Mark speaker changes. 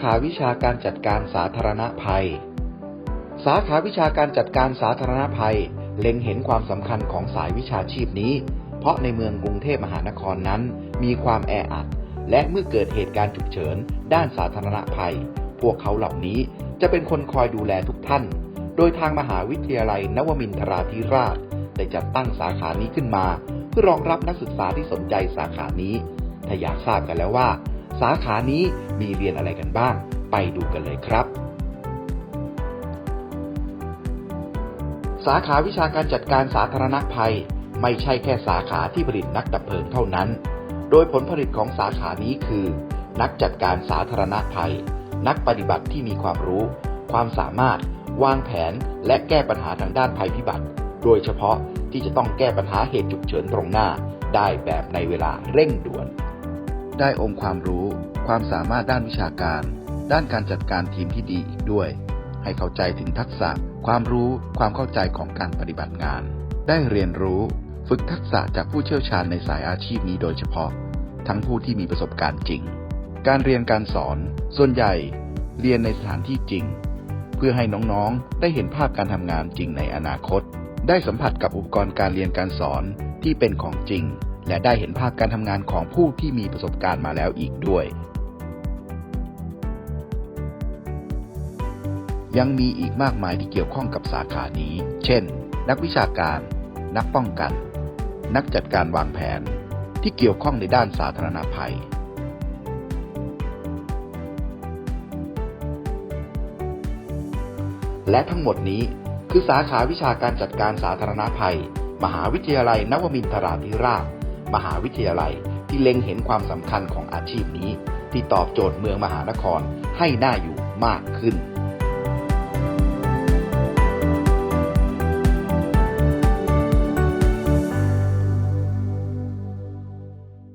Speaker 1: ขาวิชาการจัดการสาธารณภัย สาขาวิชาการจัดการสาธารณภัย เล็งเห็นความสำคัญของสายวิชาชีพนี้ เพราะในเมืองกรุงเทพมหานครนั้น มีความแออัด และเมื่อเกิดเหตุการณ์ฉุกเฉิน ด้านสาธารณภัย พวกเขาเหล่านี้จะเป็นคนคอยดูแลทุกท่าน โดยทางมหาวิทยาลัยนวมินทราธิราชได้จัดตั้งสาขานี้ขึ้นมา เพื่อรองรับนักศึกษาที่สนใจสาขานี้ ถ้าอยากทราบกันแล้วว่า สาขานี้มีเรียนอะไรกันบ้าง ไปดูกันเลยครับ สาขาวิชาการจัดการสาธารณภัย ไม่ใช่แค่สาขาที่ผลิตนักดับเพลิงเท่านั้น โดยผลผลิตของสาขานี้คือ นักจัดการสาธารณภัย นักปฏิบัติที่มีความรู้ ความสามารถ วางแผน และแก้ปัญหาทางด้านภัยพิบัติ โดยเฉพาะที่จะต้องแก้ปัญหาเหตุฉุกเฉินตรงหน้า ได้แบบในเวลาเร่งด่วน ได้องค์ความรู้ ความสามารถด้านวิชาการ ด้านการจัดการทีมที่ดีอีกด้วย ให้เข้าใจถึงทักษะ ความรู้ ความเข้าใจของการปฏิบัติงาน ได้เรียนรู้ ฝึกทักษะจากผู้เชี่ยวชาญในสายอาชีพนี้โดยเฉพาะ ทั้งผู้ที่มีประสบการณ์จริง การเรียนการสอน ส่วนใหญ่เรียนในสถานที่จริง เพื่อให้น้องๆ ได้เห็นภาพการทำงานจริงในอนาคต ได้สัมผัสกับอุปกรณ์การเรียนการสอนที่เป็นของจริง และได้เห็นภาพการทำงานของผู้ที่มีประสบการณ์มาแล้วอีกด้วย ยังมีอีกมากมายที่เกี่ยวข้องกับสาขานี้ เช่น นักวิชาการ นักป้องกัน นักจัดการวางแผน ที่เกี่ยวข้องในด้านสาธารณภัยและทั้งหมดนี้คือสาขาวิชาการจัดการสาธารณภัย มหาวิทยาลัยนวมินทราธิราช มหาวิทยาลัยที่เล็งเห็นความสำคัญของอาชีพนี้ ที่ตอบโจทย์เมืองมหานครให้น่าอยู่มากขึ้น